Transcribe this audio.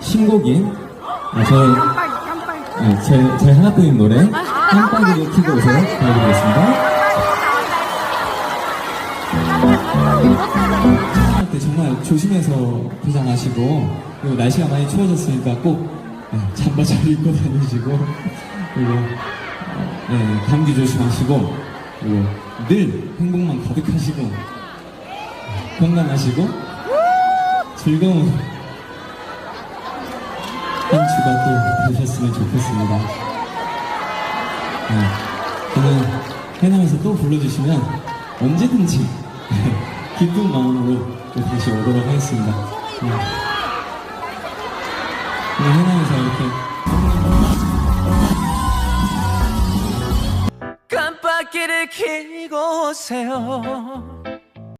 신곡인 아, 저의 네, 제, 제 하나뿐인 노래 깜빡이를 켜고 오세요. 보여드리겠습니다. 할 때 정말 조심해서 포장하시고 그리고 날씨가 많이 추워졌으니까 꼭 네, 잠바 잘 입고 다니시고 그리고 어, 네, 감기 조심하시고 그리고 늘 행복만 가득하시고 건강하시고 즐거운 한 주가 또 되셨으면 좋겠습니다. 네, 저는 해남에서 또 불러주시면 언제든지 기쁜 마음으로 또 다시 오도록 하겠습니다. 네. 해남에서 이렇게 깜빡이를 켜고 오세요